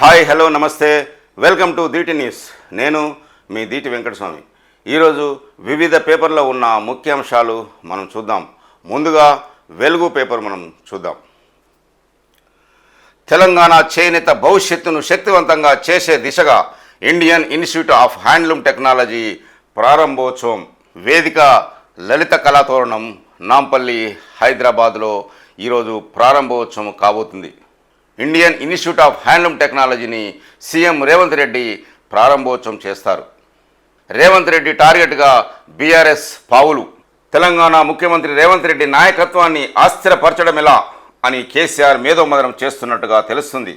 Hi hello నమస్తే. Welcome to DT news. నేను మీ దీటి వెంకటస్వామి. ఈరోజు వివిధ పేపర్లో ఉన్న ముఖ్యాంశాలు మనం చూద్దాం. ముందుగా వెలుగు పేపర్ మనం చూద్దాం. తెలంగాణ చేనేత భవిష్యత్తును శక్తివంతంగా చేసే దిశగా Indian Institute of handloom technology ప్రారంభోత్సవం వేదిక లలిత కళాతోరణం నాంపల్లి హైదరాబాద్లో ఈరోజు ప్రారంభోత్సవం కాబోతుంది. ఇండియన్ ఇన్స్టిట్యూట్ ఆఫ్ హ్యాండ్లూమ్ టెక్నాలజీని సీఎం రేవంత్ రెడ్డి ప్రారంభోత్సవం చేస్తారు. రేవంత్ రెడ్డి టార్గెట్గా బీఆర్ఎస్ పావులు. తెలంగాణ ముఖ్యమంత్రి రేవంత్ రెడ్డి నాయకత్వాన్ని ఆశ్చర్యపరచడం ఎలా అని కేసీఆర్ మేధోమదనం చేస్తున్నట్టుగా తెలుస్తుంది.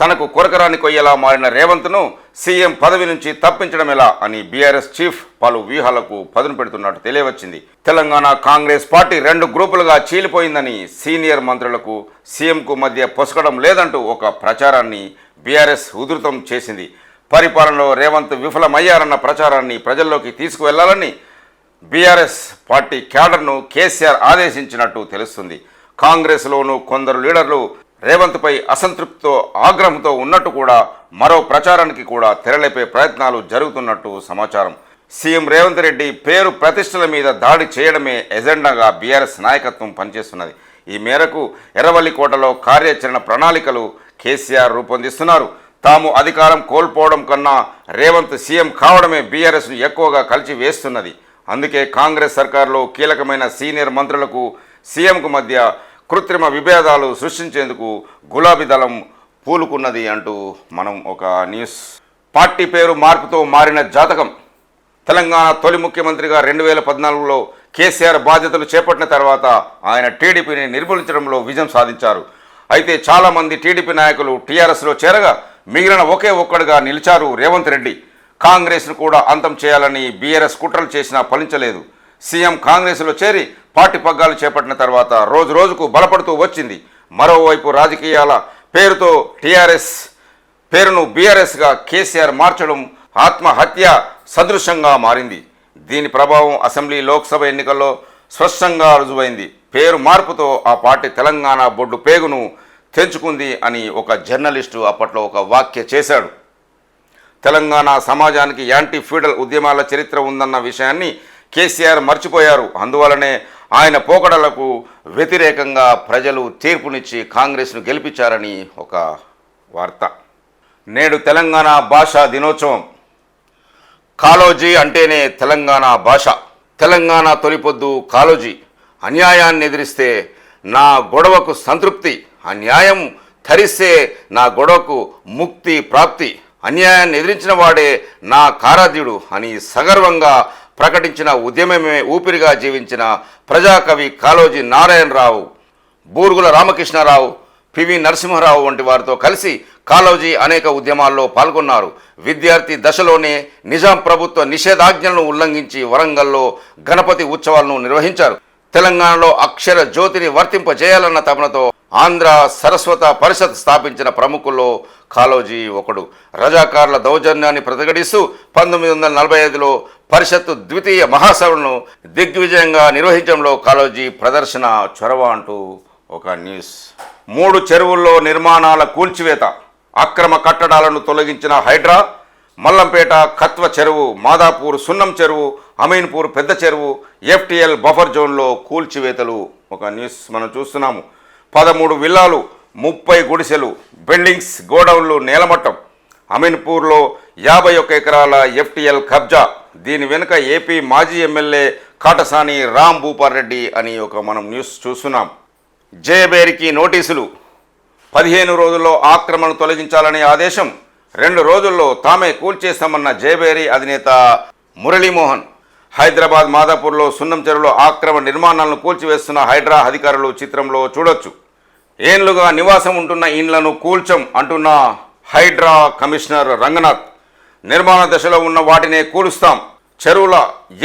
తనకు కొరకరాని కొయ్యేలా మారిన రేవంత్ను సీఎం పదవి నుంచి తప్పించడం ఎలా అని బీఆర్ఎస్ చీఫ్ పలు వ్యూహాలకు పదును పెడుతున్నట్టు తెలియవచ్చింది. తెలంగాణ కాంగ్రెస్ పార్టీ రెండు గ్రూపులుగా చీలిపోయిందని సీనియర్ మంత్రులకు సీఎంకు మధ్య పొసగడం లేదంటూ ఒక ప్రచారాన్ని బీఆర్ఎస్ ఉధృతం చేసింది. పరిపాలనలో రేవంత్ విఫలమయ్యారన్న ప్రచారాన్ని ప్రజల్లోకి తీసుకువెళ్ళాలని బీఆర్ఎస్ పార్టీ క్యాడర్ను కేసీఆర్ ఆదేశించినట్టు తెలుస్తుంది. కాంగ్రెస్లోనూ కొందరు లీడర్లు రేవంత్పై అసంతృప్తితో ఆగ్రహంతో ఉన్నట్టు కూడా మరో ప్రచారానికి కూడా తెరలేపే ప్రయత్నాలు జరుగుతున్నట్టు సమాచారం. సీఎం రేవంత్ రెడ్డి పేరు ప్రతిష్టల మీద దాడి చేయడమే ఎజెండాగా బీఆర్ఎస్ నాయకత్వం పనిచేస్తున్నది. ఈ మేరకు ఎర్రవల్లికోటలో కార్యాచరణ ప్రణాళికలు కేసీఆర్ రూపొందిస్తున్నారు. తాము అధికారం కోల్పోవడం కన్నా రేవంత్ సీఎం కావడమే బీఆర్ఎస్ను ఎక్కువగా కలిసి వేస్తున్నది. అందుకే కాంగ్రెస్ సర్కార్లో కీలకమైన సీనియర్ మంత్రులకు సీఎంకు మధ్య కృత్రిమ విభేదాలు సృష్టించేందుకు గులాబీ దళం పూలుకున్నది అంటూ మనం ఒక న్యూస్. పార్టీ పేరు మార్పుతో మారిన జాతకం. తెలంగాణ తొలి ముఖ్యమంత్రిగా రెండు వేల పద్నాలుగులో కేసీఆర్ బాధ్యతలు చేపట్టిన తర్వాత ఆయన టీడీపీని నిర్మూలించడంలో విజయం సాధించారు. అయితే చాలామంది టీడీపీ నాయకులు టీఆర్ఎస్లో చేరగా మిగిలిన ఒకే ఒక్కడుగా నిలిచారు రేవంత్ రెడ్డి. కాంగ్రెస్ను కూడా అంతం చేయాలని బీఆర్ఎస్ కుట్రలు చేసినా ఫలించలేదు. సీఎం కాంగ్రెస్లో చేరి పార్టీ పగ్గాలు చేపట్టిన తర్వాత రోజు రోజుకు బలపడుతూ వచ్చింది. మరోవైపు రాజకీయాల పేరుతో టీఆర్ఎస్ పేరును బీఆర్ఎస్గా కేసీఆర్ మార్చడం ఆత్మహత్య సదృశంగా మారింది. దీని ప్రభావం అసెంబ్లీ లోక్సభ ఎన్నికల్లో స్పష్టంగా రుజువైంది. పేరు మార్పుతో ఆ పార్టీ తెలంగాణ బొడ్డు పేగును తెంచుకుంది అని ఒక జర్నలిస్టు అప్పట్లో ఒక వాక్య చేశాడు. తెలంగాణ సమాజానికి యాంటీ ఫ్యూడల్ ఉద్యమాల చరిత్ర ఉందన్న విషయాన్ని కేసీఆర్ మర్చిపోయారు. అందువలనే ఆయన పోకడలకు వ్యతిరేకంగా ప్రజలు తీర్పునిచ్చి కాంగ్రెస్ను గెలిపించారని ఒక వార్త. నేడు తెలంగాణ భాషా దినోత్సవం. కాలోజీ అంటేనే తెలంగాణ భాష. తెలంగాణ తొలిపొద్దు కాలోజీ. అన్యాయాన్ని ఎదిరిస్తే నా గొడవకు సంతృప్తి. అన్యాయం ధరిస్తే నా గొడవకు ముక్తి ప్రాప్తి. అన్యాయాన్ని ఎదిరించిన వాడే నా కారాధ్యుడు అని సగర్వంగా ప్రకటించిన ఉద్యమమే ఊపిరిగా జీవించిన ప్రజాకవి కాళోజీ నారాయణరావు బూరుగుల రామకృష్ణారావు పివి నరసింహారావు వంటి వారితో కలిసి కాలోజీ అనేక ఉద్యమాల్లో పాల్గొన్నారు. విద్యార్థి దశలోనే నిజాం ప్రభుత్వ నిషేధాజ్ఞలను ఉల్లంఘించి వరంగల్లో గణపతి ఉత్సవాలను నిర్వహించారు. తెలంగాణలో అక్షర జ్యోతిని వర్తింపజేయాలన్న తపనతో ఆంధ్ర సరస్వత పరిషత్ స్థాపించిన ప్రముఖుల్లో కాలోజీ ఒకడు. రజాకారుల దౌర్జన్యాన్ని ప్రతిఘటిస్తూ పంతొమ్మిది వందల నలభై ఐదులో పరిషత్తు ద్వితీయ మహాసభలను దిగ్విజయంగా నిర్వహించడంలో కాలోజీ ప్రదర్శన చొరవ అంటూ ఒక న్యూస్. మూడు చెరువుల్లో నిర్మాణాల కూల్చివేత అక్రమ కట్టడాలను తొలగించిన హైడ్రా మల్లంపేట కత్వ చెరువు మాదాపూర్ సున్నం చెరువు అమీన్పూర్ పెద్ద చెరువు ఎఫ్టీఎల్ బఫర్ జోన్లో కూల్చివేతలు. ఒక న్యూస్ మనం చూస్తున్నాము. పదమూడు విల్లాలు ముప్పై గుడిసెలు బిల్డింగ్స్ గోడౌన్లు నేలమట్టం అమీన్పూర్లో యాభై ఒక్క ఎకరాల ఎఫ్టీఎల్ కబ్జా. దీని వెనుక ఏపీ మాజీ ఎమ్మెల్యే కాటసాని రామ్ భూపాల్ రెడ్డి అని ఒక మనం న్యూస్ చూస్తున్నాం. జయబేరికి నోటీసులు. పదిహేను రోజుల్లో ఆక్రమణ తొలగించాలనే ఆదేశం. రెండు రోజుల్లో తామే కూల్చేస్తామన్న జయబేరి అధినేత మురళీమోహన్. హైదరాబాద్ మాదాపూర్లో సున్నం చెరువులో ఆక్రమణ నిర్మాణాలను కూల్చివేస్తున్న హైడ్రా అధికారులు చిత్రంలో చూడొచ్చు. ఏండ్లుగా నివాసం ఉంటున్న ఇండ్లను కూల్చం అంటున్న హైడ్రా కమిషనర్ రంగనాథ్. నిర్మాణ దశలో ఉన్న వాటినే కూలుస్తాం. చెరువుల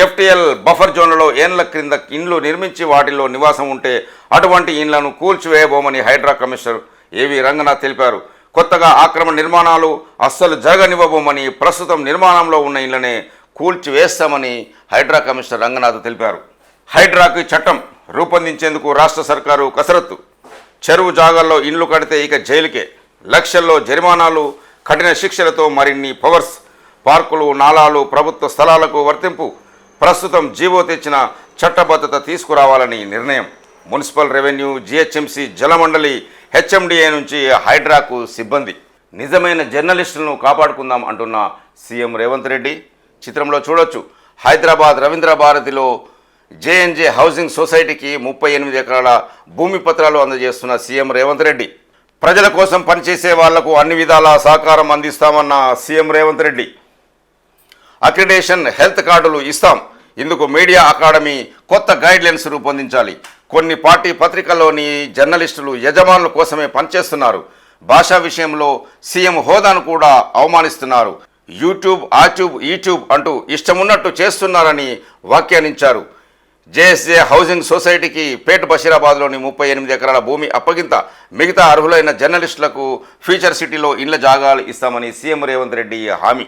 ఎఫ్టీఎల్ బఫర్ జోన్లలో ఏండ్ల క్రింద ఇండ్లు నిర్మించి వాటిలో నివాసం ఉంటే అటువంటి ఇండ్లను కూల్చివేయబోమని హైడ్రా కమిషనర్ ఏవి రంగనాథ్ తెలిపారు. కొత్తగా ఆక్రమణ నిర్మాణాలు అస్సలు జరగనివ్వబోమని ప్రస్తుతం నిర్మాణంలో ఉన్న ఇళ్ళనే కూల్చివేస్తామని హైడ్రా కమిషనర్ రంగనాథ్ తెలిపారు. హైడ్రాకి చట్టం రూపొందించేందుకు రాష్ట్ర సర్కారు కసరత్తు. చెరువు జాగాల్లో ఇండ్లు కడితే ఇక జైలుకే. లక్షల్లో జరిమానాలు కఠిన శిక్షలతో మరిన్ని పవర్స్ పార్కులు నాలాలు ప్రభుత్వ స్థలాలకు వర్తింపు ప్రస్తుతం జీవో తెచ్చిన చట్టబద్ధత తీసుకురావాలని నిర్ణయం. Municipal revenue GHMC Jalamandali HMDA నుంచి హైడ్రాకు సిబ్బంది. నిజమైన జర్నలిస్టులను కాపాడుకుందాం అంటున్న సీఎం రేవంత్ రెడ్డి. చిత్రంలో చూడొచ్చు. హైదరాబాద్ రవీంద్ర భారతిలో జేఎన్జే హౌసింగ్ సొసైటీకి ముప్పై ఎనిమిది ఎకరాల భూమి పత్రాలు అందజేస్తున్న సీఎం రేవంత్ రెడ్డి. ప్రజల కోసం పనిచేసే వాళ్ళకు అన్ని విధాల సహకారం అందిస్తామన్న CM Revanth Reddy. Accreditation health కార్డులు ఇస్తాం. ఇందుకు మీడియా అకాడమీ కొత్త గైడ్లైన్స్ రూపొందించాలి. కొన్ని పార్టీ పత్రికల్లోని జర్నలిస్టులు యజమానుల కోసమే పనిచేస్తున్నారు. భాషా విషయంలో సీఎం హోదాను కూడా అవమానిస్తున్నారు. యూట్యూబ్ ఆట్యూబ్ యూట్యూబ్ అంటూ ఇష్టమున్నట్టు చేస్తున్నారని వ్యాఖ్యానించారు. జేఎస్జే హౌసింగ్ సొసైటీకి పేట బషీరాబాద్లోని ముప్పై ఎనిమిది ఎకరాల భూమి అప్పగింత మిగతా అర్హులైన జర్నలిస్టులకు ఫ్యూచర్ సిటీలో ఇండ్ల జాగాలు ఇస్తామని సీఎం రేవంత్ రెడ్డి హామీ.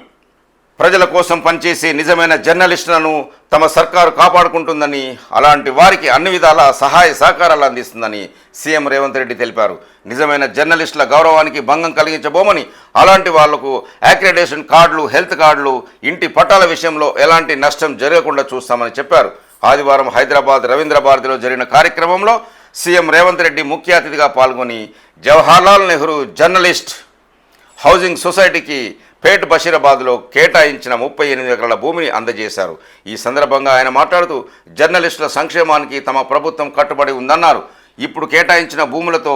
ప్రజల కోసం పనిచేసే నిజమైన జర్నలిస్టులను తమ సర్కారు కాపాడుకుంటుందని అలాంటి వారికి అన్ని విధాల సహాయ సహకారాలు అందిస్తుందని సీఎం రేవంత్ రెడ్డి తెలిపారు. నిజమైన జర్నలిస్టుల గౌరవానికి భంగం కలిగించబోమని అలాంటి వాళ్ళకు యాక్రిడేషన్ కార్డులు హెల్త్ కార్డులు ఇంటి పట్టాల విషయంలో ఎలాంటి నష్టం జరగకుండా చూస్తామని చెప్పారు. ఆదివారం హైదరాబాద్ రవీంద్ర భారతిలో జరిగిన కార్యక్రమంలో సీఎం రేవంత్ రెడ్డి ముఖ్య అతిథిగా పాల్గొని జవహర్లాల్ నెహ్రూ జర్నలిస్ట్ హౌసింగ్ సొసైటీకి పేట్ బషీరాబాద్లో కేటాయించిన ముప్పై ఎనిమిది ఎకరాల భూమిని అందజేశారు. ఈ సందర్భంగా ఆయన మాట్లాడుతూ జర్నలిస్టుల సంక్షేమానికి తమ ప్రభుత్వం కట్టుబడి ఉందన్నారు. ఇప్పుడు కేటాయించిన భూములతో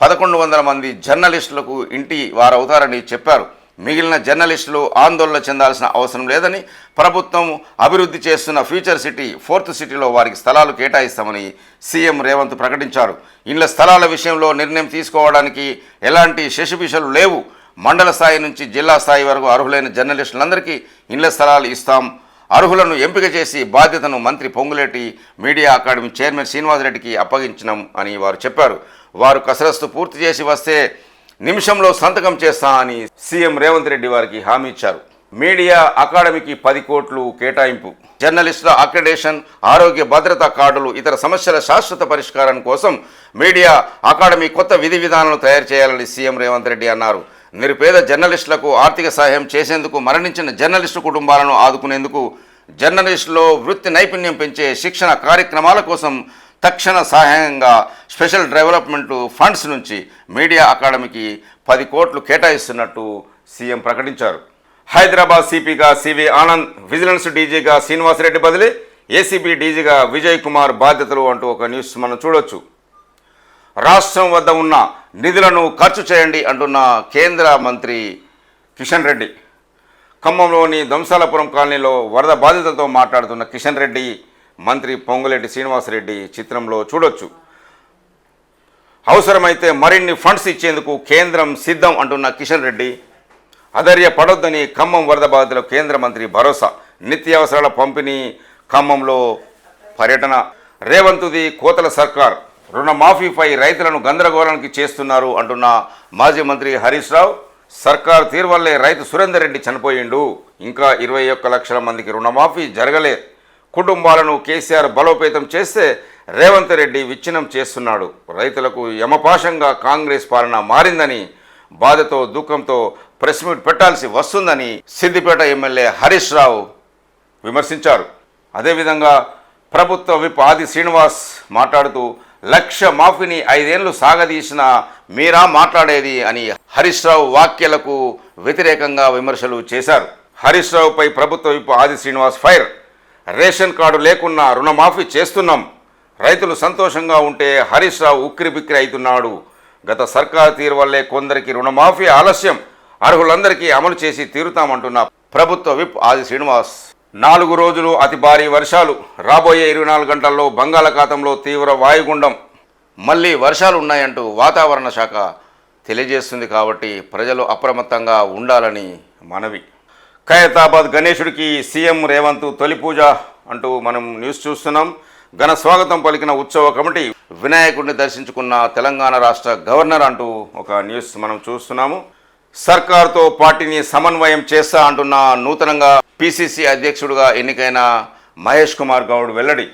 పదకొండు వందల మంది జర్నలిస్టులకు ఇంటి వారవుతారని చెప్పారు. మిగిలిన జర్నలిస్టులు ఆందోళన చెందాల్సిన అవసరం లేదని ప్రభుత్వం అభివృద్ధి చేస్తున్న ఫ్యూచర్ సిటీ ఫోర్త్ సిటీలో వారికి స్థలాలు కేటాయిస్తామని సీఎం రేవంత్ ప్రకటించారు. ఇళ్ళ స్థలాల విషయంలో నిర్ణయం తీసుకోవడానికి ఎలాంటి శశిభిషలు లేవు. మండల స్థాయి నుంచి జిల్లా స్థాయి వరకు అర్హులైన జర్నలిస్టులందరికీ ఇళ్ళ స్థలాలు ఇస్తాం. అర్హులను ఎంపిక చేసి బాధ్యతను మంత్రి పొంగులేటి మీడియా అకాడమీ చైర్మన్ శ్రీనివాసరెడ్డికి అప్పగించినాం అని వారు చెప్పారు. వారు కసరత్తు పూర్తి చేసి వస్తే నిమిషంలో సంతకం చేస్తా అని సీఎం రేవంత్ రెడ్డి వారికి హామీ ఇచ్చారు. మీడియా అకాడమీకి పది కోట్లు కేటాయింపు. జర్నలిస్టుల అక్రిడేషన్ ఆరోగ్య భద్రతా కార్డులు ఇతర సమస్యల శాశ్వత పరిష్కారం కోసం మీడియా అకాడమీ కొత్త విధి విధానాలను తయారు చేయాలని సీఎం రేవంత్ రెడ్డి అన్నారు. నిరుపేద జర్నలిస్టులకు ఆర్థిక సహాయం చేసేందుకు మరణించిన జర్నలిస్టు కుటుంబాలను ఆదుకునేందుకు జర్నలిస్టులో వృత్తి నైపుణ్యం పెంచే శిక్షణ కార్యక్రమాల కోసం తక్షణ సహాయంగా స్పెషల్ డెవలప్మెంట్ ఫండ్స్ నుంచి మీడియా అకాడమీకి పది కోట్లు కేటాయిస్తున్నట్టు సీఎం ప్రకటించారు. హైదరాబాద్ సిపిగా సివి ఆనంద్ విజిలెన్స్ డీజీగా శ్రీనివాసరెడ్డి బదిలీ ఏసీబీ డీజీగా విజయ్ కుమార్ బాధ్యతలు అంటూ ఒక న్యూస్ మనం చూడొచ్చు. రాష్ట్రం వద్ద ఉన్న నిధులను ఖర్చు చేయండి అంటున్న కేంద్ర మంత్రి కిషన్ రెడ్డి. ఖమ్మంలోని దంసాలపురం కాలనీలో వరద బాధితులతో మాట్లాడుతున్న కిషన్ రెడ్డి మంత్రి పొంగులేటి శ్రీనివాసరెడ్డి చిత్రంలో చూడొచ్చు. అవసరమైతే మరిన్ని ఫండ్స్ ఇచ్చేందుకు కేంద్రం సిద్ధం అంటున్న కిషన్ రెడ్డి. అధైర్య పడొద్దని ఖమ్మం వరద బాధితుల కేంద్ర మంత్రి భరోసా. నిత్యావసరాల పంపిణీ ఖమ్మంలో పర్యటన. రేవంతుది కోతల సర్కార్. రుణమాఫీపై రైతులను గందరగోళానికి చేస్తున్నారు అంటున్న మాజీ మంత్రి హరీష్ రావు. సర్కార్ తీరు వల్లే రైతు సురేందర్ రెడ్డి చనిపోయిండు. ఇంకా ఇరవై ఒక్క లక్షల మందికి రుణమాఫీ జరగలే. కుటుంబాలను కేసీఆర్ బలోపేతం చేస్తే రేవంత్ రెడ్డి విచ్ఛిన్నం చేస్తున్నాడు. రైతులకు యమపాశంగా కాంగ్రెస్ పాలన మారిందని బాధతో దుఃఖంతో ప్రెస్ మీట్ పెట్టాల్సి వస్తుందని సిద్దిపేట ఎమ్మెల్యే హరీష్ రావు విమర్శించారు. అదేవిధంగా ప్రభుత్వ విప్ ఆది శ్రీనివాస్ మాట్లాడుతూ లక్ష మాఫీని ఐదేళ్ళు సాగదీసిన మీరా మాట్లాడేది అని హరీష్ రావు వ్యాఖ్యలకు వ్యతిరేకంగా విమర్శలు చేశారు. హరీష్ రావుపై ప్రభుత్వ విప్ ఆది శ్రీనివాస్ ఫైర్ రేషన్ కార్డు లేకున్నా రుణమాఫీ చేస్తున్నాం. రైతులు సంతోషంగా ఉంటే హరీష్ రావు ఉక్కిరి బిక్కిరి అవుతున్నాడు. గత సర్కారు తీరు వల్లే కొందరికి రుణమాఫీ ఆలస్యం. అర్హులందరికీ అమలు చేసి తీరుతామంటున్న ప్రభుత్వ విప్ ఆది శ్రీనివాస్. నాలుగు రోజులు అతి భారీ వర్షాలు. రాబోయే ఇరవై నాలుగు గంటల్లో బంగాళాఖాతంలో తీవ్ర వాయుగుండం. మళ్ళీ వర్షాలు ఉన్నాయంటూ వాతావరణ శాఖ తెలియజేస్తుంది కాబట్టి ప్రజలు అప్రమత్తంగా ఉండాలని మనవి. ఖైరతాబాద్ గణేశుడికి సీఎం రేవంత్ తొలి పూజ అంటూ మనం న్యూస్ చూస్తున్నాం. ఘన స్వాగతం పలికిన ఉత్సవ కమిటీ వినాయకుడిని దర్శించుకున్న తెలంగాణ రాష్ట్ర గవర్నర్ అంటూ ఒక న్యూస్ మనం చూస్తున్నాము. సర్కార్తో పార్టీని సమన్వయం చేస్తా అంటున్న నూతనంగా పిసిసి అధ్యక్షుడిగా ఎన్నికైన మహేష్ కుమార్ గౌడ్ వెల్లడి.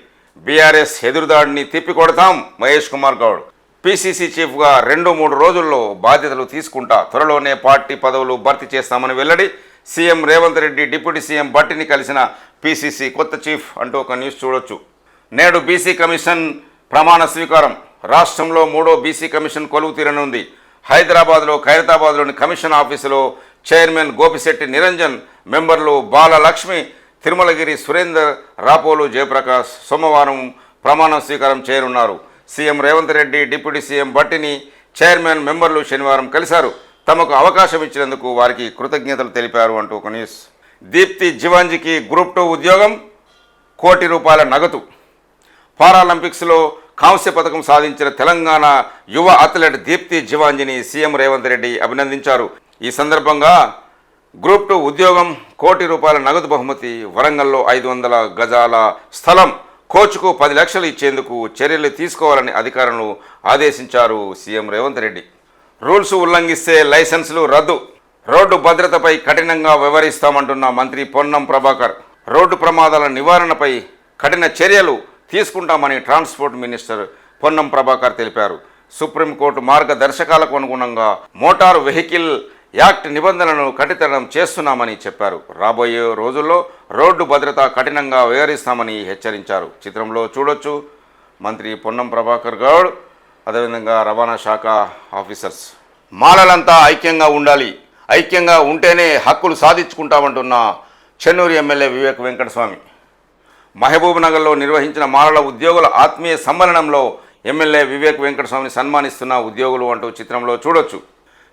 బీఆర్ఎస్ ఎదురుదాడిని తిప్పికొడతాం మహేష్ కుమార్ గౌడ్. పిసిసి చీఫ్గా రెండు మూడు రోజుల్లో బాధ్యతలు తీసుకుంటా త్వరలోనే పార్టీ పదవులు భర్తీ చేస్తామని వెల్లడి. CM Revanth Reddy deputy CM భట్టిని కలిసిన పిసిసి కొత్త చీఫ్ అంటూ ఒక న్యూస్ చూడొచ్చు. నేడు బీసీ కమిషన్ ప్రమాణ స్వీకారం. రాష్ట్రంలో మూడో బీసీ కమిషన్ కొలువు తీరనుంది. హైదరాబాద్లో ఖైరతాబాద్లోని కమిషన్ ఆఫీసులో చైర్మన్ గోపిశెట్టి నిరంజన్ మెంబర్లు బాలలక్ష్మి తిరుమలగిరి సురేందర్ రాపోలు జయప్రకాష్ సోమవారం ప్రమాణ స్వీకారం చేయనున్నారు. CM Revanth Reddy deputy CM భట్టిని chairman మెంబర్లు శనివారం కలిశారు. తమకు అవకాశం ఇచ్చినందుకు వారికి కృతజ్ఞతలు తెలిపారు అంటూ ఒక న్యూస్. దీప్తి జివాంజీకి గ్రూప్ టూ ఉద్యోగం కోటి రూపాయల నగదు. పారాలింపిక్స్లో కాంస్య పథకం సాధించిన తెలంగాణ యువ అథ్లెట్ దీప్తి జివాంజీని సీఎం రేవంత్ రెడ్డి అభినందించారు. ఈ సందర్భంగా గ్రూప్ టూ ఉద్యోగం కోటి రూపాయల నగదు బహుమతి వరంగల్లో ఐదు వందల గజాల స్థలం కోచ్కు పది లక్షలు ఇచ్చేందుకు చర్యలు తీసుకోవాలని అధికారులను ఆదేశించారు సీఎం రేవంత్ రెడ్డి. రూల్స్ ఉల్లంఘిస్తే లైసెన్సులు రద్దు. రోడ్డు భద్రతపై కఠినంగా వ్యవహరిస్తామంటున్న మంత్రి పొన్నం ప్రభాకర్. రోడ్డు ప్రమాదాల నివారణపై కఠిన చర్యలు తీసుకుంటామని ట్రాన్స్పోర్ట్ మినిస్టర్ పొన్నం ప్రభాకర్ తెలిపారు. సుప్రీంకోర్టు మార్గదర్శకాలకు అనుగుణంగా మోటార్ వెహికల్ యాక్ట్ నిబంధనలను కఠితరం చేస్తున్నామని చెప్పారు. రాబోయే రోజుల్లో రోడ్డు భద్రత కఠినంగా వ్యవహరిస్తామని హెచ్చరించారు. చిత్రంలో చూడొచ్చు. మంత్రి పొన్నం ప్రభాకర్ గౌడ్ అదేవిధంగా రవాణా శాఖ ఆఫీసర్స్. మాలలంతా ఐక్యంగా ఉండాలి. ఐక్యంగా ఉంటేనే హక్కులు సాధించుకుంటామంటున్న చెన్నూరు ఎమ్మెల్యే వివేక్ వెంకటస్వామి. మహబూబ్ నగర్లో నిర్వహించిన మాలల ఉద్యోగుల ఆత్మీయ సమ్మేళనంలో ఎమ్మెల్యే వివేక్ వెంకటస్వామిని సన్మానిస్తున్న ఉద్యోగులు అంటూ చిత్రంలో చూడొచ్చు.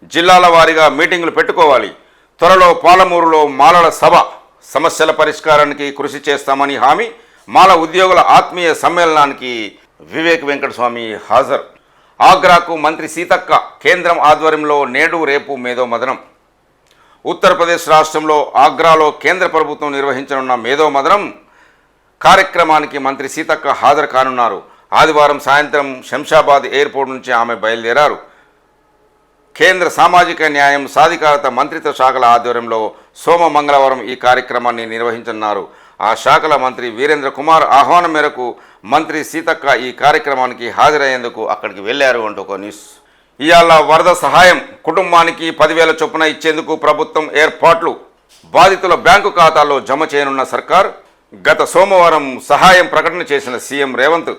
జిల్లాల వారీగా మీటింగులు పెట్టుకోవాలి. త్వరలో పాలమూరులో మాలల సభ. సమస్యల పరిష్కారానికి కృషి చేస్తామని హామీ. మాల ఉద్యోగుల ఆత్మీయ సమ్మేళనానికి వివేక్ వెంకటస్వామి హాజరు. ఆగ్రాకు మంత్రి సీతక్క కేంద్రం ఆధ్వర్యంలో నేడు రేపు మేధో మదనం. ఉత్తరప్రదేశ్ రాష్ట్రంలో ఆగ్రాలో కేంద్ర ప్రభుత్వం నిర్వహించనున్న మేధో మదనం కార్యక్రమానికి మంత్రి సీతక్క హాజరు కానున్నారు. ఆదివారం సాయంత్రం శంషాబాద్ ఎయిర్పోర్ట్ నుంచి ఆమె బయలుదేరారు. కేంద్ర సామాజిక న్యాయం సాధికారత మంత్రిత్వ శాఖల ఆధ్వర్యంలో సోమ మంగళవారం ఈ కార్యక్రమాన్ని నిర్వహించనున్నారు. ఆ శాఖల మంత్రి వీరేంద్ర కుమార్ ఆహ్వానం మేరకు మంత్రి సీతక్క ఈ కార్యక్రమానికి హాజరయ్యేందుకు అక్కడికి వెళ్ళారు అంటూ ఒక న్యూస్. ఇవాళ వరద సహాయం కుటుంబానికి పదివేల చొప్పున ఇచ్చేందుకు ప్రభుత్వం ఏర్పాట్లు. బాధితుల బ్యాంకు ఖాతాల్లో జమ చేయనున్న సర్కార్ గత సోమవారం సహాయం ప్రకటన చేసిన సీఎం రేవంత్.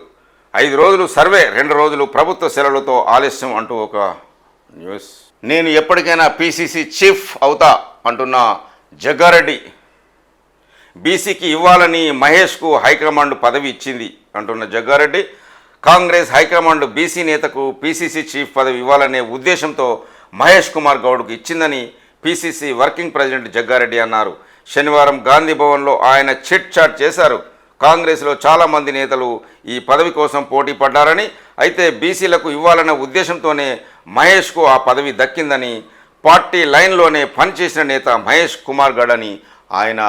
ఐదు రోజులు సర్వే రెండు రోజులు ప్రభుత్వ సెలవులతో ఆలస్యం అంటూ ఒక న్యూస్. నేను ఎప్పటికైనా పీసీసీ చీఫ్ అవుతా అంటున్న జగ్గారెడ్డి బీసీకి ఇవ్వాలని మహేష్కు హైకమాండ్ పదవి ఇచ్చింది అంటున్న Jaggareddy. Congress high command BC నేతకు PCC chief పదవి ఇవ్వాలనే ఉద్దేశంతో మహేష్ కుమార్ గౌడ్కు ఇచ్చిందని పీసీసీ వర్కింగ్ ప్రెసిడెంట్ జగ్గారెడ్డి అన్నారు. శనివారం గాంధీ భవన్లో ఆయన చిట్ చాట్ చేశారు. కాంగ్రెస్లో చాలామంది నేతలు ఈ పదవి కోసం పోటీ పడ్డారని అయితే బీసీలకు ఇవ్వాలన్న ఉద్దేశంతోనే మహేష్కు ఆ పదవి దక్కిందని పార్టీ లైన్లోనే పనిచేసిన నేత మహేష్ కుమార్ గడ్ అని ఆయన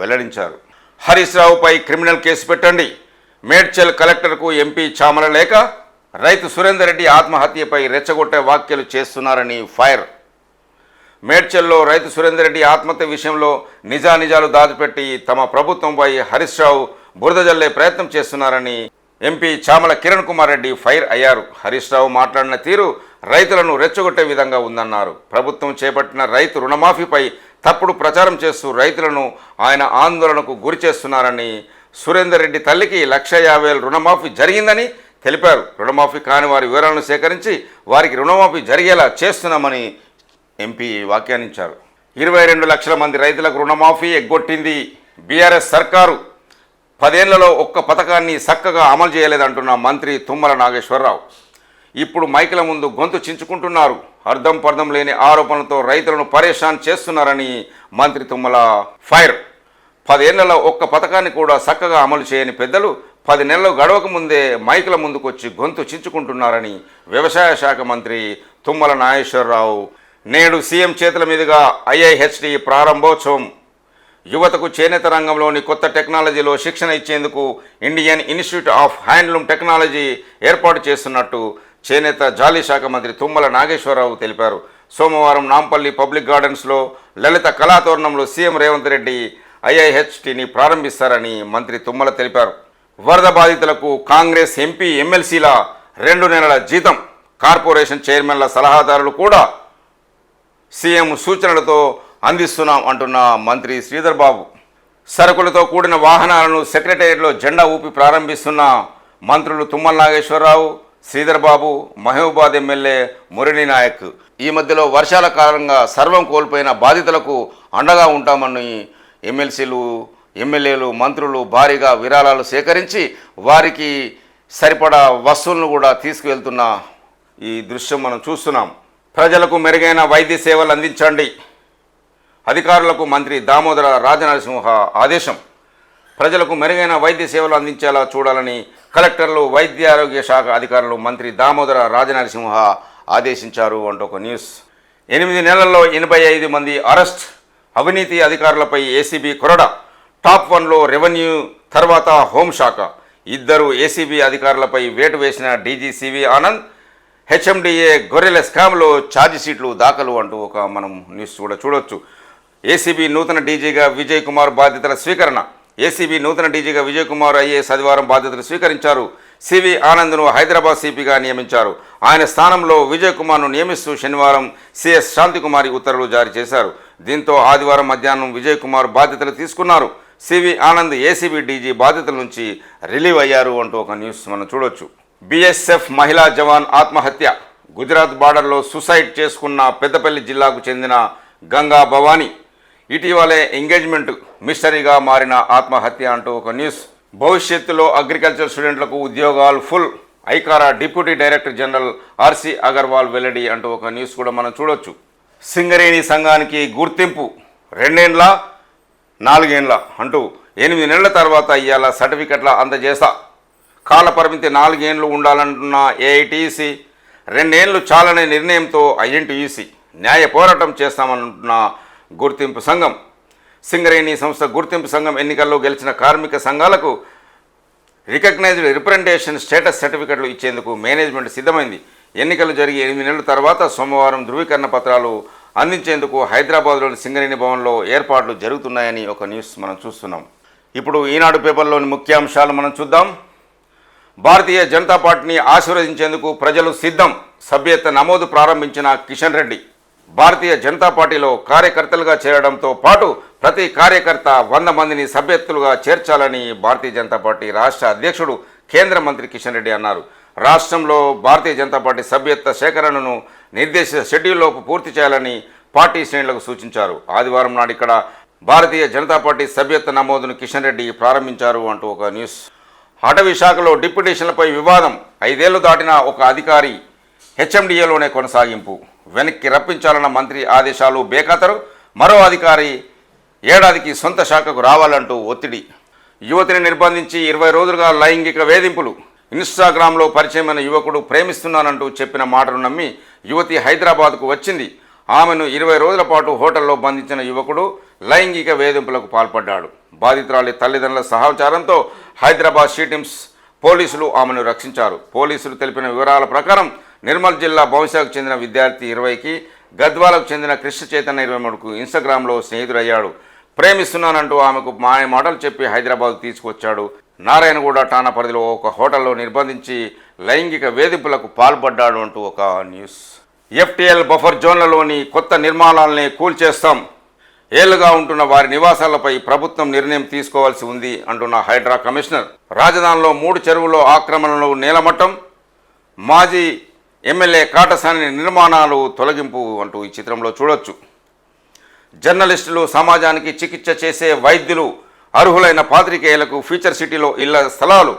వెల్లడించారు. హరీష్ రావుపై క్రిమినల్ కేసు పెట్టండి. మేడ్చల్ కలెక్టర్కు ఎంపీ చామల లేక రైతు సురేందర్ రెడ్డి ఆత్మహత్యపై రెచ్చగొట్టే వ్యాఖ్యలు చేస్తున్నారని ఫైర్. మేడ్చల్లో రైతు సురేందర్ రెడ్డి ఆత్మహత్య విషయంలో నిజానిజాలు దాచిపెట్టి తమ ప్రభుత్వంపై హరీష్ రావు బురద జల్లే ప్రయత్నం చేస్తున్నారని ఎంపీ చామల కిరణ్ కుమార్ రెడ్డి ఫైర్ అయ్యారు. హరీష్ రావు మాట్లాడిన తీరు రైతులను రెచ్చగొట్టే విధంగా ఉందన్నారు. ప్రభుత్వం చేపట్టిన రైతు రుణమాఫీపై తప్పుడు ప్రచారం చేస్తూ రైతులను ఆయన ఆందోళనకు గురి చేస్తున్నారని సురేందర్ రెడ్డి తల్లికి లక్ష యాభై వేల రుణమాఫీ జరిగిందని తెలిపారు. రుణమాఫీ కాని వారి వివరాలను సేకరించి వారికి రుణమాఫీ జరిగేలా చేస్తున్నామని ఎంపీ వ్యాఖ్యానించారు. ఇరవై రెండు లక్షల మంది రైతులకు రుణమాఫీ ఎగ్గొట్టింది బీఆర్ఎస్ సర్కారు. పదేళ్ళలో ఒక్క పథకాన్ని చక్కగా అమలు చేయలేదంటున్న మంత్రి తుమ్మల నాగేశ్వరరావు. ఇప్పుడు మైకుల ముందు గొంతు చించుకుంటున్నారు. అర్థం పర్థం లేని ఆరోపణలతో రైతులను పరేషాన్ చేస్తున్నారని మంత్రి తుమ్మల ఫైర్. పదేళ్ళలో ఒక్క పథకాన్ని కూడా చక్కగా అమలు చేయని పెద్దలు పది నెలలు గడవక ముందే మైకుల ముందుకొచ్చి గొంతు చించుకుంటున్నారని వ్యవసాయ శాఖ మంత్రి తుమ్మల నాగేశ్వరరావు. నేడు సీఎం చేతుల మీదుగా ఐఐహెచ్డి ప్రారంభోత్సవం. యువతకు చేనేత రంగంలోని కొత్త టెక్నాలజీలో శిక్షణ ఇచ్చేందుకు Indian institute of handloom technology ఏర్పాటు చేస్తున్నట్టు చేనేత జాలి శాఖ మంత్రి తుమ్మల నాగేశ్వరరావు తెలిపారు. సోమవారం నాంపల్లి పబ్లిక్ గార్డెన్స్లో లలిత కళాతోరణంలో సీఎం రేవంత్ రెడ్డి ఐఐహెచ్టిని ప్రారంభిస్తారని మంత్రి తుమ్మల తెలిపారు. వరద బాధితులకు కాంగ్రెస్ ఎంపీ ఎమ్మెల్సీల రెండు నెలల జీతం కార్పొరేషన్ చైర్మన్ల సలహాదారులు కూడా సీఎం సూచనలతో అందిస్తున్నాం అంటున్న మంత్రి శ్రీధర్ బాబు. సరుకులతో కూడిన వాహనాలను సెక్రటేరియట్లో జెండా ఊపి ప్రారంభిస్తున్న మంత్రులు తుమ్మల నాగేశ్వరరావు శ్రీధర్ బాబు మహబూబాద్ ఎమ్మెల్యే మురళి నాయక్. ఈ మధ్యలో వర్షాల కారణంగా సర్వం కోల్పోయిన బాధితులకు అండగా ఉంటామని ఎమ్మెల్సీలు ఎమ్మెల్యేలు మంత్రులు భారీగా విరాళాలు సేకరించి వారికి సరిపడా వస్తువులను కూడా తీసుకువెళ్తున్న ఈ దృశ్యం మనం చూస్తున్నాం. ప్రజలకు మెరుగైన వైద్య సేవలు అందించండి. అధికారులకు మంత్రి దామోదర రాజనరసింహ ఆదేశం. ప్రజలకు మెరుగైన వైద్య సేవలు అందించేలా చూడాలని కలెక్టర్లు వైద్య ఆరోగ్య శాఖ అధికారులు మంత్రి దామోదర రాజనరసింహ ఆదేశించారు అంటూ ఒక న్యూస్. ఎనిమిది నెలల్లో ఎనభై ఐదు మంది అరెస్ట్. అవినీతి అధికారులపై ఏసీబీ కొరడ. టాప్ వన్లో రెవెన్యూ తర్వాత హోంశాఖ ఇద్దరు ఏసీబీ అధికారులపై వేటు వేసిన డీజీసీవీ ఆనంద్ హెచ్ఎండిఏ గొర్రెల స్కామ్లో ఛార్జిషీట్లు దాఖలు అంటూ ఒక మనం న్యూస్ కూడా చూడొచ్చు. ఏసీబీ నూతన డీజీగా విజయ్ కుమార్ బాధ్యతల స్వీకరణ. ఏసీబీ నూతన డీజీగా విజయకుమార్ ఐఏఎస్ ఆదివారం బాధ్యతలు స్వీకరించారు. సివి ఆనంద్ను హైదరాబాద్ సిపిగా నియమించారు. ఆయన స్థానంలో విజయకుమార్ను నియమిస్తూ శనివారం సిఎస్ శాంతికుమారి ఉత్తర్వులు జారీ చేశారు. దీంతో ఆదివారం మధ్యాహ్నం విజయకుమార్ బాధ్యతలు తీసుకున్నారు. సివి ఆనంద్ ఏసీబీ డీజీ బాధ్యతల నుంచి రిలీవ్ అయ్యారు అంటూ ఒక న్యూస్ మనం చూడొచ్చు. బీఎస్ఎఫ్ మహిళా జవాన్ ఆత్మహత్య. గుజరాత్ బార్డర్లో సూసైడ్ చేసుకున్న పెద్దపల్లి జిల్లాకు చెందిన గంగా భవానీ ఇటీవలే ఎంగేజ్మెంట్ మిస్టరీగా మారిన ఆత్మహత్య అంటూ ఒక న్యూస్. భవిష్యత్తులో అగ్రికల్చర్ స్టూడెంట్లకు ఉద్యోగాలు full. ICAR deputy director general RC Agarwal వెల్లడి అంటూ ఒక న్యూస్ కూడా మనం చూడొచ్చు. సింగరేణి సంఘానికి గుర్తింపు రెండేండ్ల నాలుగేండ్ల అంటూ ఎనిమిది నెలల తర్వాత ఇవాళ సర్టిఫికెట్ల అందజేస్తా. కాల పరిమితి నాలుగేండ్లు ఉండాలంటున్న ఏఐటీసీ రెండేండ్లు చాలనే నిర్ణయంతో ఐఎన్టీయూసీ న్యాయ పోరాటం చేస్తామంటున్న గుర్తింపు సంఘం. సింగరేణి సంస్థ గుర్తింపు సంఘం ఎన్నికల్లో గెలిచిన కార్మిక సంఘాలకు రికగ్నైజ్డ్ రిప్రజెంటేషన్ స్టేటస్ సర్టిఫికెట్లు ఇచ్చేందుకు మేనేజ్మెంట్ సిద్ధమైంది. ఎన్నికలు జరిగి ఎనిమిది నెలల తర్వాత సోమవారం ధృవీకరణ పత్రాలు అందించేందుకు హైదరాబాద్లోని సింగరేణి భవన్లో ఏర్పాట్లు జరుగుతున్నాయని ఒక న్యూస్ మనం చూస్తున్నాం. ఇప్పుడు ఈనాడు పేపర్లోని ముఖ్యాంశాలు మనం చూద్దాం. భారతీయ జనతా పార్టీని ఆశీర్వదించేందుకు ప్రజలు సిద్ధం. సభ్యత నమోదు ప్రారంభించిన కిషన్ రెడ్డి. భారతీయ జనతా పార్టీలో కార్యకర్తలుగా చేరడంతో పాటు ప్రతి కార్యకర్త వంద మందిని సభ్యత్తులుగా చేర్చాలని భారతీయ జనతా పార్టీ రాష్ట్ర అధ్యక్షుడు కేంద్ర మంత్రి కిషన్ రెడ్డి అన్నారు. రాష్ట్రంలో భారతీయ జనతా పార్టీ సభ్యత్వ సేకరణను నిర్దేశిత షెడ్యూల్లోపు పూర్తి చేయాలని పార్టీ శ్రేణులకు సూచించారు. ఆదివారం నాడు ఇక్కడ భారతీయ జనతా పార్టీ సభ్యత్వ నమోదును కిషన్ రెడ్డి ప్రారంభించారు అంటూ ఒక న్యూస్. అటవీ శాఖలో డిప్యూటేషన్లపై వివాదం ఐదేళ్ళు దాటిన ఒక అధికారి హెచ్ఎండిఏలోనే కొనసాగింపు. వెనక్కి రప్పించాలన్న మంత్రి ఆదేశాలు బేఖాతరు. మరో అధికారి ఏడాదికి సొంత శాఖకు రావాలంటూ ఒత్తిడి. యువతిని నిర్బంధించి ఇరవై రోజులుగా లైంగిక వేధింపులు. ఇన్స్టాగ్రామ్లో పరిచయమైన యువకుడు ప్రేమిస్తున్నానంటూ చెప్పిన మాటను నమ్మి యువతి హైదరాబాద్కు వచ్చింది. ఆమెను ఇరవై రోజుల పాటు హోటల్లో బంధించిన యువకుడు లైంగిక వేధింపులకు పాల్పడ్డాడు. బాధితురాలి తల్లిదండ్రుల సహచారంతో హైదరాబాద్ షీటిమ్స్ పోలీసులు ఆమెను రక్షించారు. పోలీసులు తెలిపిన వివరాల ప్రకారం నిర్మల్ జిల్లా భవిష్యత్కు చెందిన విద్యార్థి ఇరవైకి గద్వాలకు చెందిన కృష్ణ చైతన్య ఇరవై మూడుకు ఇన్స్టాగ్రామ్లో స్నేహితుడయ్యాడు. ప్రేమిస్తున్నానంటూ ఆమెకు మాయ మాటలు చెప్పి హైదరాబాద్ తీసుకొచ్చాడు. నారాయణగూడ ఠాణా పరిధిలో ఒక హోటల్లో నిర్బంధించి లైంగిక వేధింపులకు పాల్పడ్డాడు అంటూ ఒక న్యూస్. ఎఫ్టీఎల్ బఫర్ జోన్లలోని కొత్త నిర్మాణాలని కూల్చేస్తాం. ఏళ్ళుగా ఉంటున్న వారి నివాసాలపై ప్రభుత్వం నిర్ణయం తీసుకోవాల్సి ఉంది అంటున్న హైడ్రా కమిషనర్. రాజధానిలో మూడు చెరువులో ఆక్రమణలు నేలమట్టం. మాజీ ఎమ్మెల్యే కాటసాని నిర్మాణాలు తొలగింపు అంటూ ఈ చిత్రంలో చూడొచ్చు. జర్నలిస్టులు సమాజానికి చికిత్స చేసే వైద్యులు అర్హులైన పాత్రికేయులకు ఫ్యూచర్ సిటీలో ఇళ్ళ స్థలాలు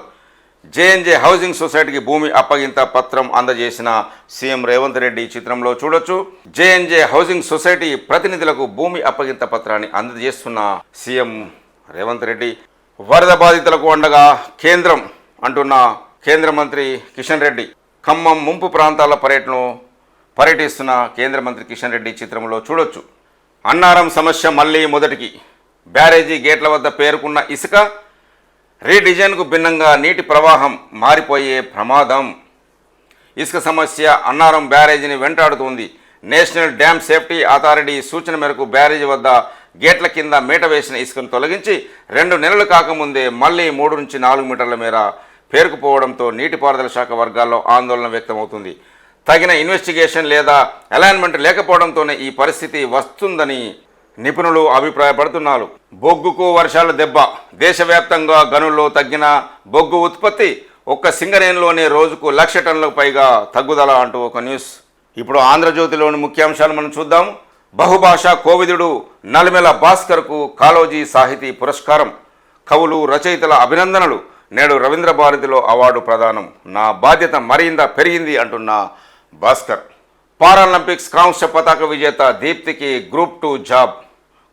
జేఎన్జే హౌసింగ్ సొసైటీకి భూమి అప్పగింత పత్రం అందజేసిన సీఎం రేవంత్ రెడ్డి ఈ చిత్రంలో చూడొచ్చు. జేఎన్జే హౌసింగ్ సొసైటీ ప్రతినిధులకు భూమి అప్పగింత పత్రాన్ని అందజేస్తున్న సీఎం రేవంత్ రెడ్డి వరద బాధితులకు అండగా కేంద్రం అంటున్న కేంద్ర మంత్రి కిషన్ రెడ్డి. ఖమ్మం ముంపు ప్రాంతాల పర్యటన పర్యటిస్తున్న కేంద్ర మంత్రి కిషన్ రెడ్డి చిత్రంలో చూడొచ్చు. అన్నారం సమస్య మళ్ళీ మొదటికి. బ్యారేజీ గేట్ల వద్ద పేరుకున్న ఇసుక రీడిజైన్కు భిన్నంగా నీటి ప్రవాహం మారిపోయే ప్రమాదం. ఇసుక సమస్య అన్నారం బ్యారేజీని వెంటాడుతుంది. నేషనల్ డ్యామ్ సేఫ్టీ అథారిటీ సూచన మేరకు బ్యారేజీ వద్ద గేట్ల కింద మీట వేసిన ఇసుకను తొలగించి రెండు నెలలు కాకముందే మళ్ళీ మూడు నుంచి నాలుగు మీటర్ల మేర పేరుకుపోవడంతో నీటిపారుదల శాఖ వర్గాల్లో ఆందోళన వ్యక్తమవుతుంది. తగిన ఇన్వెస్టిగేషన్ లేదా అలైన్మెంట్ లేకపోవడంతోనే ఈ పరిస్థితి వస్తుందని నిపుణులు అభిప్రాయపడుతున్నారు. బొగ్గుకు వర్షాల దెబ్బ దేశవ్యాప్తంగా గనుల్లో తగ్గిన బొగ్గు ఉత్పత్తి ఒక్క సింగరేణిలోనే రోజుకు లక్ష టన్నులకు పైగా తగ్గుదల అంటూ ఒక న్యూస్. ఇప్పుడు ఆంధ్రజ్యోతిలోని ముఖ్యాంశాలు మనం చూద్దాం. బహుభాషా కోవిదుడు నలిమెల భాస్కర్కు కాలోజీ సాహితీ పురస్కారం. కవులు రచయితల అభినందనలు. నేడు రవీంద్ర భారతిలో అవార్డు ప్రదానం. నా బాధ్యత మరింత పెరిగింది అంటున్న భాస్కర్. పారాలింపిక్స్ కాంస్య పతాక విజేత దీప్తికి గ్రూప్ టూ జాబ్.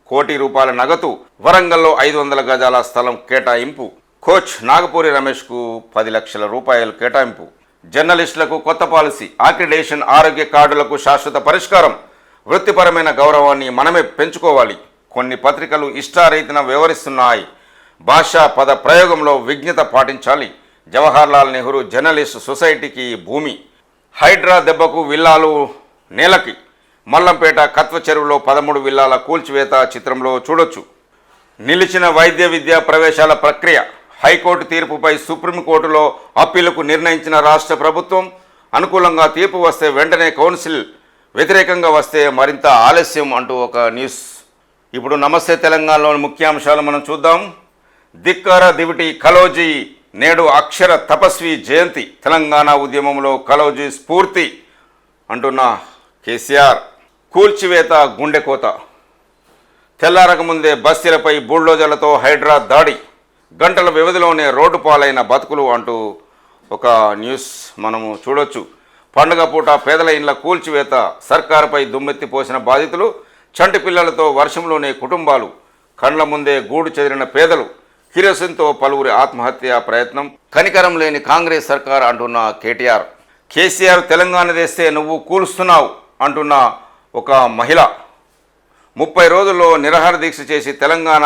కోటి రూపాయల నగదు వరంగల్లో ఐదు వందల గజాల స్థలం కేటాయింపు. కోచ్ నాగపూరి రమేష్కు పది లక్షల రూపాయలు కేటాయింపు. జర్నలిస్టులకు కొత్త పాలసీ ఆక్రిడేషన్ ఆరోగ్య కార్డులకు శాశ్వత పరిష్కారం. వృత్తిపరమైన గౌరవాన్ని మనమే పెంచుకోవాలి. కొన్ని పత్రికలు ఇష్టారీతిన వ్యవహరిస్తున్నాయి భాషా పద ప్రయోగంలో విజ్ఞత పాటించాలి. జవహర్లాల్ నెహ్రూ జర్నలిస్ట్ సొసైటీకి భూమి. హైడ్రా దెబ్బకు విల్లాలు నేలకి. మల్లంపేట కత్వ చెరువులో పదమూడు విల్లాల కూల్చివేత చిత్రంలో చూడొచ్చు. నిలిచిన వైద్య విద్యా ప్రవేశాల ప్రక్రియ. హైకోర్టు తీర్పుపై సుప్రీంకోర్టులో అప్పీలకు నిర్ణయించిన రాష్ట్ర ప్రభుత్వం. అనుకూలంగా తీర్పు వస్తే వెంటనే కౌన్సిల్. వ్యతిరేకంగా వస్తే మరింత ఆలస్యం అంటూ ఒక న్యూస్. ఇప్పుడు నమస్తే తెలంగాణలోని ముఖ్యాంశాలు మనం చూద్దాం. ధిక్కార దివిటి కలోజీ నేడు అక్షర తపస్వి జయంతి. తెలంగాణ ఉద్యమంలో కలోజీ స్ఫూర్తి అంటున్న కేసీఆర్. కూల్చివేత గుండెకోత. తెల్లారకముందే బస్తీలపై బుల్డోజర్లతో హైడ్రా దాడి. గంటల వ్యవధిలోనే రోడ్డు పాలైన బతుకులు అంటూ ఒక న్యూస్ మనము చూడొచ్చు. పండుగ పూట పేదల ఇండ్ల కూల్చివేత సర్కారుపై దుమ్మెత్తి పోసిన బాధితులు చంటి పిల్లలతో వర్షంలోనే కుటుంబాలు. కండ్ల ముందే గూడు చెదిరిన పేదలు. కిరోసిన్తో పలువురి ఆత్మహత్య ప్రయత్నం కనికరం లేని కాంగ్రెస్ సర్కార్ అంటున్న కేటీఆర్. కేసీఆర్ తెలంగాణ తెస్తే నువ్వు కూలుస్తున్నావు అంటున్న ఒక మహిళ. ముప్పై రోజుల్లో నిరాహార దీక్ష చేసి తెలంగాణ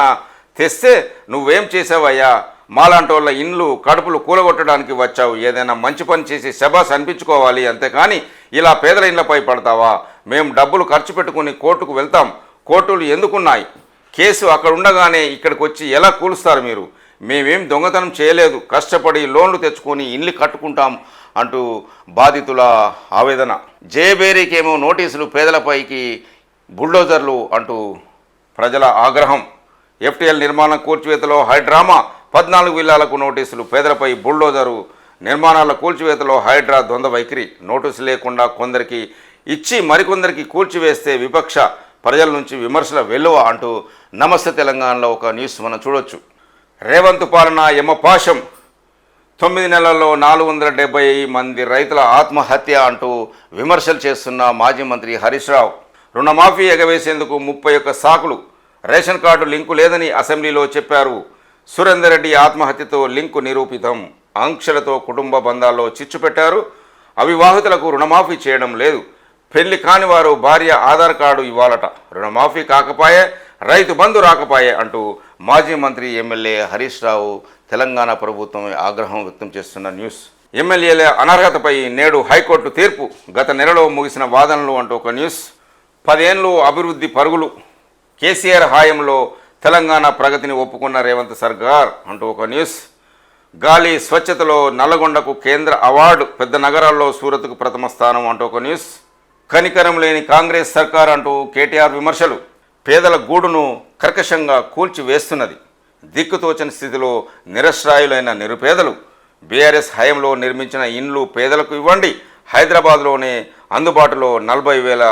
తెస్తే నువ్వేం చేసావయ్యా? మాలాంటోళ్ళ ఇండ్లు కడుపులు కూలగొట్టడానికి వచ్చావు. ఏదైనా మంచి పని చేసి శబాస్ అనిపించుకోవాలి అంతేకాని ఇలా పేదల ఇండ్లపై పడతావా? మేము డబ్బులు ఖర్చు పెట్టుకుని కోర్టుకు వెళ్తాం. కోర్టులు ఎందుకున్నాయి? కేసు అక్కడ ఉండగానే ఇక్కడికి వచ్చి ఎలా కూలుస్తారు మీరు? మేమేం దొంగతనం చేయలేదు. కష్టపడి లోన్లు తెచ్చుకొని ఇల్లు కట్టుకుంటాం అంటూ బాధితుల ఆవేదన. జయబేరీకేమో నోటీసులు పేదలపైకి బుల్డోజర్లు అంటూ ప్రజల ఆగ్రహం. ఎఫ్టీఎల్ నిర్మాణం కూల్చివేతలో హైడ్రామా. పద్నాలుగు విల్లాలకు నోటీసులు పేదలపై బుల్డోజరు. నిర్మాణాల కూల్చివేతలో హైడ్రా ద్వంద్వ వైఖరి. నోటీసు లేకుండా కొందరికి ఇచ్చి మరికొందరికి కూల్చివేస్తే విపక్ష ప్రజల నుంచి విమర్శల వెలువ అంటూ నమస్తే తెలంగాణలో ఒక న్యూస్ మనం చూడొచ్చు. రేవంత్ పాలన యమపాశం. తొమ్మిది నెలల్లో నాలుగు వందల డెబ్బై మంది రైతుల ఆత్మహత్య అంటూ విమర్శలు చేస్తున్న మాజీ మంత్రి హరీష్ రావు. రుణమాఫీ ఎగవేసేందుకు ముప్పై ఒక్క సాకులు. రేషన్ కార్డు లింకు లేదని అసెంబ్లీలో చెప్పారు. సురేందర్ రెడ్డి ఆత్మహత్యతో లింకు నిరూపితం. ఆంక్షలతో కుటుంబ బంధాల్లో చిచ్చు పెట్టారు. అవివాహితులకు రుణమాఫీ చేయడం లేదు. పెళ్ళి కాని వారు భార్య ఆధార్ కార్డు ఇవ్వాలట. రుణమాఫీ కాకపాయే రైతు బంధు రాకపాయే అంటూ మాజీ మంత్రి ఎమ్మెల్యే హరీష్ రావు తెలంగాణ ప్రభుత్వం ఆగ్రహం వ్యక్తం చేస్తున్న న్యూస్. ఎమ్మెల్యేల అనర్హతపై నేడు హైకోర్టు తీర్పు. గత నెలలో ముగిసిన వాదనలు అంటూ ఒక న్యూస్. పదేళ్ళు అభివృద్ధి పరుగులు. కేసీఆర్ హాయంలో తెలంగాణ ప్రగతిని ఒప్పుకున్న రేవంత్ సర్కార్ అంటూ ఒక న్యూస్. గాలి స్వచ్ఛతలో నల్లగొండకు కేంద్ర అవార్డు. పెద్ద నగరాల్లో సూరత్కు ప్రథమ స్థానం అంటూ ఒక న్యూస్. కనికరం లేని కాంగ్రెస్ సర్కార్ అంటూ కేటీఆర్ విమర్శలు పేదల గూడును కర్కశంగా కూల్చివేస్తున్నది. దిక్కుతోచని స్థితిలో నిరశ్రాయులైన నిరుపేదలు బీఆర్ఎస్ హయంలో నిర్మించిన ఇండ్లు పేదలకు ఇవ్వండి. హైదరాబాద్లోనే అందుబాటులో నలభై వేల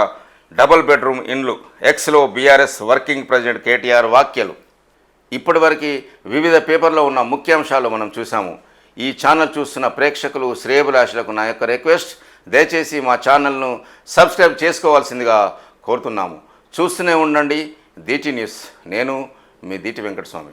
డబుల్ బెడ్రూమ్ ఇండ్లు. ఎక్స్లో బీఆర్ఎస్ వర్కింగ్ ప్రెసిడెంట్ కేటీఆర్ వాక్యాలు ఇప్పటివరకు వివిధ పేపర్లో ఉన్న ముఖ్యాంశాలు మనం చూసాము ఈ ఛానల్ చూస్తున్న ప్రేక్షకులు శ్రేయభిలాషులకు నా యొక్క రిక్వెస్ట్ దయచేసి మా ఛానల్ను సబ్స్క్రైబ్ చేసుకోవాల్సిందిగా కోరుతున్నాము. చూస్తూనే ఉండండి. దీటి న్యూస్. నేను మీ దీటి వెంకటస్వామి.